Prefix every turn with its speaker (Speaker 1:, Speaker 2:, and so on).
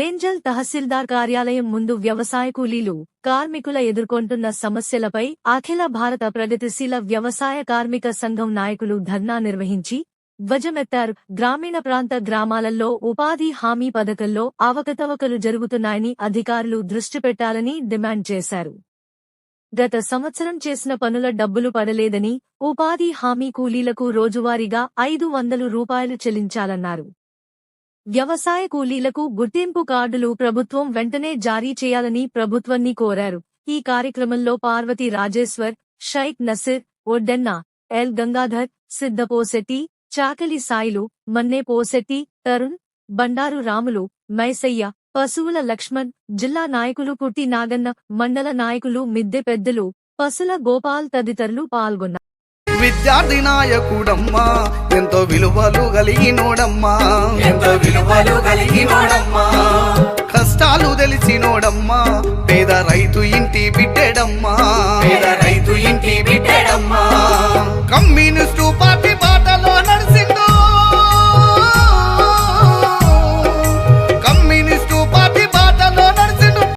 Speaker 1: రేంజల్ తహసీల్దార్ కార్యాలయం ముందు వ్యవసాయ కూలీలు కార్మికుల ఎదుర్కొంటున్న సమస్యలపై అఖిల భారత ప్రగతిశీల వ్యవసాయ కార్మిక సంఘం నాయకులు ధర్నా నిర్వహించి ధ్వజమెత్తారు. గ్రామీణ ప్రాంత గ్రామాలలో ఉపాధి హామీ పథకంలో అవకతవకలు జరుగుతున్నాయని అధికారులు దృష్టి పెట్టాలని డిమాండ్ చేశారు. గత సంవత్సరం చేసిన పనుల డబ్బులు పడలేదని ఉపాధి హామీ కూలీలకు రోజువారీగా ఐదు వందలు రూపాయలు చెల్లించాలన్నారు. వ్యవసాయ కూలీలకు గుర్తింపు కార్డులు ప్రభుత్వం వెంటనే జారీ చేయాలని ప్రభుత్వాన్ని కోరారు. ఈ కార్యక్రమంలో పార్వతి రాజేశ్వర్ షైక్ నసిర్ ఒడ్డెన్న ఎల్ గంగాధర్ సిద్ధపోశెట్టి చాకలి సాయిలు మన్నే పోశెట్టి తరుణ్ బండారు రాములు మైసయ్య పశువుల లక్ష్మణ్ జిల్లా నాయకులు పుట్టి నాగన్న మండల నాయకులు మిద్దె పెద్దలు పసుల గోపాల్ తదితరులు పాల్గొన్నారు.
Speaker 2: విద్యార్థి నాయకుడమ్మా. ఎంతో విలువలు కలిగినోడమ్మా.
Speaker 3: ఎంతో విలువలు కలిగినోడమ్మా.
Speaker 2: కష్టాలు తెలిసినోడమ్మా. పేద రైతు ఇంటి బిడ్డెడమ్మా.
Speaker 3: పేద రైతు ఇంటి బిడ్డడమ్మా.
Speaker 2: Communist party